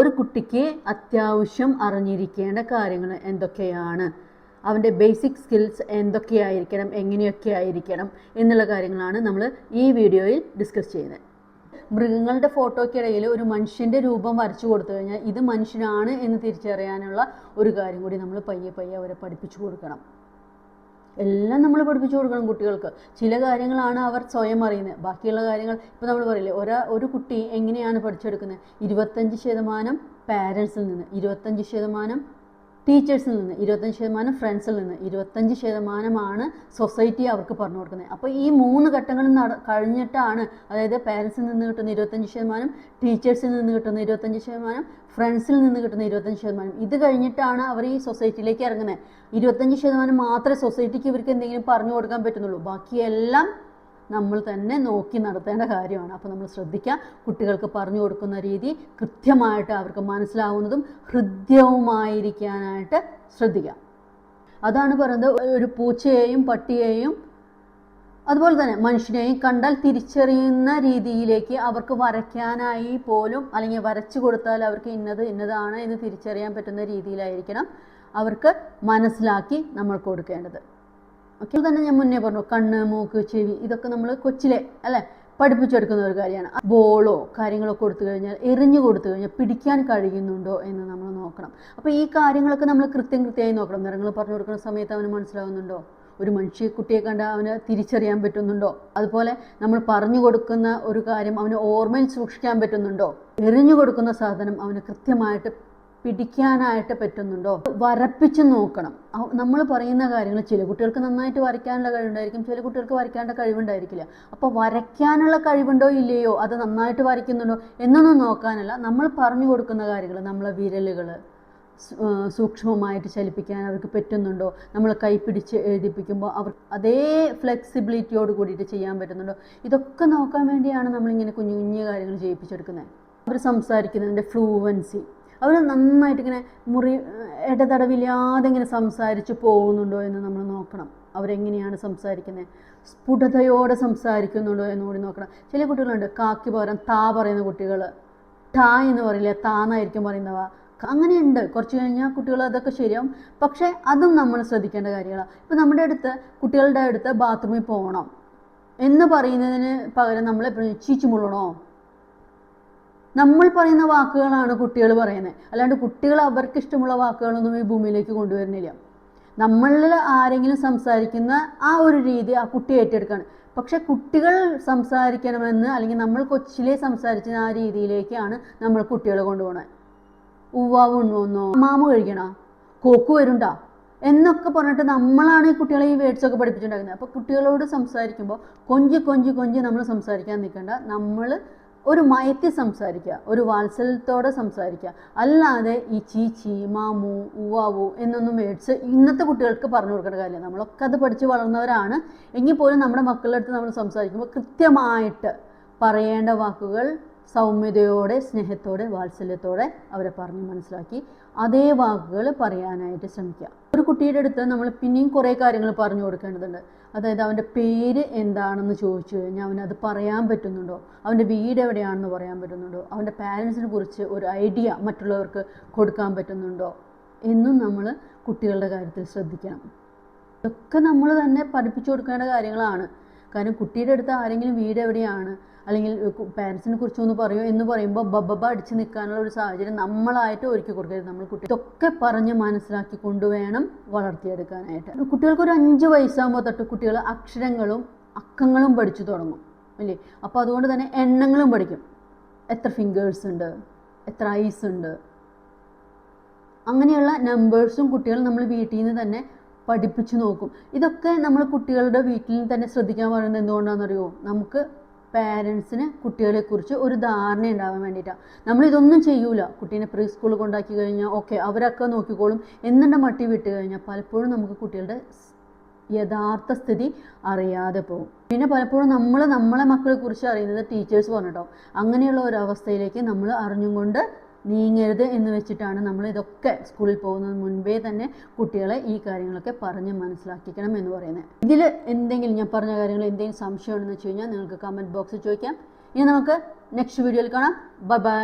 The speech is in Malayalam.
ഒരു കുട്ടിക്ക് അത്യാവശ്യം അറിഞ്ഞിരിക്കേണ്ട കാര്യങ്ങൾ എന്തൊക്കെയാണ്? അവന്റെ ബേസിക് സ്കിൽസ് എന്തൊക്കെയായിരിക്കണം? എങ്ങനെയൊക്കെ ആയിരിക്കണം എന്നുള്ള കാര്യങ്ങളാണ് നമ്മൾ ഈ വീഡിയോയിൽ ഡിസ്കസ് ചെയ്യുന്നത്. മൃഗങ്ങളുടെ ഫോട്ടോയ്ക്കിടയിൽ ഒരു മനുഷ്യന്റെ രൂപം വരച്ചു കൊടുത്തു കഴിഞ്ഞാൽ ഇത് മനുഷ്യനാണ് എന്ന് തിരിച്ചറിയാനുള്ള ഒരു കാര്യം കൂടി നമ്മൾ പയ്യെ പയ്യെ അവരെ പഠിപ്പിച്ചു കൊടുക്കണം. എല്ലാം നമ്മൾ പഠിപ്പിച്ചു കൊടുക്കണം കുട്ടികൾക്ക്. ചില കാര്യങ്ങളാണ് അവർ സ്വയം അറിയുന്നത്. ബാക്കിയുള്ള കാര്യങ്ങൾ ഇപ്പോൾ നമ്മൾ പറയില്ലേ ഒരാ ഒരു കുട്ടി എങ്ങനെയാണ് പഠിച്ചെടുക്കുന്നത്? ഇരുപത്തഞ്ച് ശതമാനം പാരൻസിൽ നിന്ന്. ഇരുപത്തഞ്ച് ശതമാനം ടീച്ചേഴ്സിൽ നിന്ന് ഇരുപത്തഞ്ച് ശതമാനം ഫ്രണ്ട്സിൽ നിന്ന് ഇരുപത്തഞ്ച് ശതമാനമാണ് സൊസൈറ്റി അവർക്ക് പറഞ്ഞു കൊടുക്കുന്നത്. അപ്പോൾ ഈ മൂന്ന് ഘട്ടങ്ങൾ നട കഴിഞ്ഞിട്ടാണ് അതായത് പാരൻസിൽ നിന്ന് കിട്ടുന്ന ഇരുപത്തഞ്ച് ശതമാനം ടീച്ചേഴ്സിൽ നിന്ന് കിട്ടുന്ന ഇരുപത്തഞ്ച് ശതമാനം ഫ്രണ്ട്സിൽ നിന്ന് കിട്ടുന്ന ഇരുപത്തഞ്ച് ശതമാനം. ഇത് കഴിഞ്ഞിട്ടാണ് അവർ ഈ സൊസൈറ്റിയിലേക്ക് ഇറങ്ങുന്നത്. ഇരുപത്തഞ്ച് ശതമാനം മാത്രമേ സൊസൈറ്റിക്ക് ഇവർക്ക് എന്തെങ്കിലും പറഞ്ഞു കൊടുക്കാൻ പറ്റുന്നുള്ളൂ. ബാക്കിയെല്ലാം നമ്മൾ തന്നെ നോക്കി നടത്തേണ്ട കാര്യമാണ്. അപ്പോൾ നമ്മൾ ശ്രദ്ധിക്കുക കുട്ടികൾക്ക് പറഞ്ഞു കൊടുക്കുന്ന രീതി കൃത്യമായിട്ട് അവർക്ക് മനസ്സിലാവുന്നതും ഹൃദ്യവുമായിരിക്കാനായിട്ട് ശ്രദ്ധിക്കുക അതാണ് പറയുന്നത് ഒരു പൂച്ചയെയും പട്ടിയെയും അതുപോലെ തന്നെ മനുഷ്യനെയും കണ്ടാൽ തിരിച്ചറിയുന്ന രീതിയിലേക്ക് അവർക്ക് വരയ്ക്കാനായി പോലും അല്ലെങ്കിൽ വരച്ചു കൊടുത്താൽ അവർക്ക് ഇന്നത് ഇന്നതാണ് എന്ന് തിരിച്ചറിയാൻ പറ്റുന്ന രീതിയിലായിരിക്കണം അവർക്ക് മനസ്സിലാക്കി നമ്മൾ കൊടുക്കേണ്ടത്. ഓക്കെ തന്നെ ഞാൻ മുന്നേ പറഞ്ഞു കണ്ണ് മൂക്ക് ചെവി ഇതൊക്കെ നമ്മൾ കൊച്ചിലെ അല്ലേ പഠിപ്പിച്ചെടുക്കുന്ന ഒരു കാര്യമാണ്. ബോളോ കാര്യങ്ങളോ കൊടുത്തു കഴിഞ്ഞാൽ എറിഞ്ഞു കൊടുത്തു കഴിഞ്ഞാൽ പിടിക്കാൻ കഴിയുന്നുണ്ടോ എന്ന് നമ്മൾ നോക്കണം. അപ്പോൾ ഈ കാര്യങ്ങളൊക്കെ നമ്മൾ കൃത്യം കൃത്യമായി നോക്കണം. നിറങ്ങൾ പറഞ്ഞു കൊടുക്കുന്ന സമയത്ത് അവന് മനസ്സിലാവുന്നുണ്ടോ? ഒരു മനുഷ്യ കുട്ടിയെ കണ്ട അവന് തിരിച്ചറിയാൻ പറ്റുന്നുണ്ടോ? അതുപോലെ നമ്മൾ പറഞ്ഞു കൊടുക്കുന്ന ഒരു കാര്യം അവന് ഓർമ്മയിൽ സൂക്ഷിക്കാൻ പറ്റുന്നുണ്ടോ? എറിഞ്ഞു കൊടുക്കുന്ന സാധനം അവന് കൃത്യമായിട്ട് പിടിക്കാനായിട്ട് പറ്റുന്നുണ്ടോ? വരപ്പിച്ച് നോക്കണം. നമ്മൾ പറയുന്ന കാര്യങ്ങൾ ചില കുട്ടികൾക്ക് നന്നായിട്ട് വരയ്ക്കാനുള്ള കഴിവുണ്ടായിരിക്കും ചില കുട്ടികൾക്ക് വരയ്ക്കാനുള്ള കഴിവുണ്ടായിരിക്കില്ല. അപ്പോൾ വരയ്ക്കാനുള്ള കഴിവുണ്ടോ ഇല്ലയോ? അത് നന്നായിട്ട് വരയ്ക്കുന്നുണ്ടോ? എന്നൊന്നും നോക്കാനല്ല. നമ്മൾ പറഞ്ഞു കൊടുക്കുന്ന കാര്യങ്ങൾ നമ്മളെ വിരലുകൾ സൂക്ഷ്മമായിട്ട് ചലിപ്പിക്കാൻ അവർക്ക് പറ്റുന്നുണ്ടോ? നമ്മൾ കൈ പിടിച്ച് എഴുതിപ്പിക്കുമ്പോൾ അവർ അതേ ഫ്ലെക്സിബിലിറ്റിയോട് കൂടിയിട്ട് ചെയ്യാൻ പറ്റുന്നുണ്ടോ? ഇതൊക്കെ നോക്കാൻ വേണ്ടിയാണ് നമ്മളിങ്ങനെ കുഞ്ഞു കുഞ്ഞു കാര്യങ്ങൾ ചെയ്യിപ്പിച്ചെടുക്കുന്നത്. അവർ സംസാരിക്കുന്നതിന്റെ ഫ്ലൂവൻസി അവർ നന്നായിട്ട് ഇങ്ങനെ മുറി ഇടതടവില്ലാതെ ഇങ്ങനെ സംസാരിച്ച് പോകുന്നുണ്ടോ എന്ന് നമ്മൾ നോക്കണം. അവരെങ്ങനെയാണ് സംസാരിക്കുന്നത്? സ്ഫുടതയോടെ സംസാരിക്കുന്നുണ്ടോ എന്ന് കൂടി നോക്കണം. ചില കുട്ടികളുണ്ട് കാക്കി പകരം താ പറയുന്ന കുട്ടികൾ. ടാ എന്ന് പറയില്ല താന്നായിരിക്കും പറയുന്നവ. അങ്ങനെയുണ്ട്. കുറച്ച് കഴിഞ്ഞാൽ കുട്ടികൾ അതൊക്കെ ശരിയാവും. പക്ഷേ അതും നമ്മൾ ശ്രദ്ധിക്കേണ്ട കാര്യങ്ങളാണ് ഇപ്പം നമ്മുടെ അടുത്ത് കുട്ടികളുടെ അടുത്ത് ബാത്റൂമിൽ പോകണം. എന്ന് പറയുന്നതിന് പകരം നമ്മൾ എപ്പോഴും ചീച്ചു നമ്മൾ പറയുന്ന വാക്കുകളാണ് കുട്ടികൾ പറയുന്നത്. അല്ലാണ്ട് കുട്ടികൾ അവർക്ക് ഇഷ്ടമുള്ള വാക്കുകളൊന്നും ഈ ഭൂമിയിലേക്ക് കൊണ്ടുവരുന്നില്ല. നമ്മളിൽ ആരെങ്കിലും സംസാരിക്കുന്ന ആ ഒരു രീതി ആ കുട്ടി ഏറ്റെടുക്കുകയാണ് പക്ഷെ കുട്ടികൾ സംസാരിക്കണമെന്ന് അല്ലെങ്കിൽ നമ്മൾ കൊച്ചിലെ സംസാരിച്ച ആ രീതിയിലേക്കാണ് നമ്മൾ കുട്ടികളെ കൊണ്ടുപോകണത് ഉവ്വാവ് ഉണ്ണുവന്നോ മാമ കഴിക്കണോ? കോക്ക് വരുണ്ടോ എന്നൊക്കെ പറഞ്ഞിട്ട് നമ്മളാണ് ഈ കുട്ടികളെ ഈ വേർഡ്സൊക്കെ പഠിപ്പിച്ചിട്ടുണ്ടാക്കുന്നത്. അപ്പോൾ കുട്ടികളോട് സംസാരിക്കുമ്പോൾ കൊഞ്ചി കൊഞ്ചി കൊഞ്ചി നമ്മൾ സംസാരിക്കാൻ നിൽക്കണ്ട. നമ്മൾ ഒരു മയത്തി സംസാരിക്കുക ഒരു വാത്സല്യത്തോടെ സംസാരിക്കുക. അല്ലാതെ ഈ ചീച്ചി മാമു ഉവാവു എന്നൊന്നും മേടിച്ച് ഇന്നത്തെ കുട്ടികൾക്ക് പറഞ്ഞു കൊടുക്കേണ്ട കാര്യമില്ല. നമ്മളൊക്കെ അത് പഠിച്ച് വളർന്നവരാണ്. എങ്കിൽ പോലും നമ്മുടെ മക്കളുടെ അടുത്ത് നമ്മൾ സംസാരിക്കുമ്പോൾ കൃത്യമായിട്ട് പറയേണ്ട വാക്കുകൾ സൗമ്യതയോടെ സ്നേഹത്തോടെ വാത്സല്യത്തോടെ അവരെ പറഞ്ഞ് മനസ്സിലാക്കി അതേ വാക്കുകൾ പറയാനായിട്ട് ശ്രമിക്കുക. ഒരു കുട്ടിയുടെ അടുത്ത് നമ്മൾ പിന്നെയും കുറേ കാര്യങ്ങൾ പറഞ്ഞു കൊടുക്കേണ്ടതുണ്ട്. അതായത് അവന്റെ പേര് എന്താണെന്ന് ചോദിച്ചു കഴിഞ്ഞാൽ അവനത് പറയാൻ പറ്റുന്നുണ്ടോ? അവന്റെ വീട് എവിടെയാണെന്ന് പറയാൻ പറ്റുന്നുണ്ടോ? അവന്റെ പാരൻസിനെ കുറിച്ച് ഒരു ഐഡിയ മറ്റുള്ളവർക്ക് കൊടുക്കാൻ പറ്റുന്നുണ്ടോ? എന്നും നമ്മൾ കുട്ടികളുടെ കാര്യത്തിൽ ശ്രദ്ധിക്കണം. ഇതൊക്കെ നമ്മൾ തന്നെ പഠിപ്പിച്ചു കൊടുക്കേണ്ട കാര്യങ്ങളാണ്. കാരണം കുട്ടിയുടെ അടുത്ത് ആരെങ്കിലും വീട് എവിടെയാണ്? അല്ലെങ്കിൽ പാരൻസിനെ കുറിച്ചൊന്ന് പറയോ എന്ന് പറയുമ്പോൾ ബബബ അടിച്ച് നിൽക്കാനുള്ള ഒരു സാഹചര്യം നമ്മളായിട്ട് ഒരുക്കി കൊടുക്കരുത്. നമ്മൾ കുട്ടി ഇതൊക്കെ പറഞ്ഞ് മനസ്സിലാക്കി കൊണ്ടുവേണം വളർത്തിയെടുക്കാനായിട്ട്. കുട്ടികൾക്ക് ഒരു അഞ്ച് വയസ്സാകുമ്പോൾ തൊട്ട് കുട്ടികൾ അക്ഷരങ്ങളും അക്കങ്ങളും പഠിച്ചു തുടങ്ങും അല്ലേ? അപ്പോൾ അതുകൊണ്ട് തന്നെ എണ്ണങ്ങളും പഠിക്കും. എത്ര ഫിംഗേഴ്സ് ഉണ്ട് എത്ര ഐസ് ഉണ്ട്. അങ്ങനെയുള്ള നമ്പേഴ്സും കുട്ടികൾ നമ്മൾ വീട്ടിൽ നിന്ന് തന്നെ പഠിപ്പിച്ചു നോക്കും. ഇതൊക്കെ നമ്മൾ കുട്ടികളുടെ വീട്ടിൽ തന്നെ ശ്രദ്ധിക്കാൻ പറയുന്നത് എന്തുകൊണ്ടാണെന്നറിയോ? നമുക്ക് പാരൻസിന് കുട്ടികളെക്കുറിച്ച് ഒരു ധാരണ ഉണ്ടാവാൻ വേണ്ടിയിട്ടാണ് നമ്മൾ ഇതൊന്നും ചെയ്യൂല. കുട്ടീനെ പ്രീ സ്കൂളിൽ കൊണ്ടാക്കി കഴിഞ്ഞാൽ ഓക്കെ അവരൊക്കെ നോക്കിക്കോളും. എന്നുണ്ട മട്ടി വിട്ട് കഴിഞ്ഞാൽ പലപ്പോഴും നമുക്ക് കുട്ടികളുടെ യഥാർത്ഥ സ്ഥിതി അറിയാതെ പോകും. പിന്നെ പലപ്പോഴും നമ്മൾ നമ്മളെ മക്കളെ കുറിച്ച് അറിയുന്നത് ടീച്ചേഴ്സ് പറഞ്ഞിട്ടോ അങ്ങനെയുള്ള ഒരു അവസ്ഥയിലേക്ക് നമ്മൾ അറിഞ്ഞും കൊണ്ട് നീങ്ങരുത് എന്ന് വെച്ചിട്ടാണ് നമ്മൾ ഇതൊക്കെ സ്കൂളിൽ പോകുന്നതിന് മുൻപേ തന്നെ കുട്ടികളെ ഈ കാര്യങ്ങളൊക്കെ പറഞ്ഞ് മനസ്സിലാക്കിക്കണം എന്ന് പറയുന്നത്. ഇതിൽ എന്തെങ്കിലും ഞാൻ പറഞ്ഞ കാര്യങ്ങൾ എന്തെങ്കിലും സംശയം ഉണ്ടെന്ന് വെച്ച് കഴിഞ്ഞാൽ നിങ്ങൾക്ക് കമന്റ് ബോക്സിൽ ചോദിക്കാം. ഇനി നമുക്ക് നെക്സ്റ്റ് വീഡിയോയിൽ കാണാം. Bye bye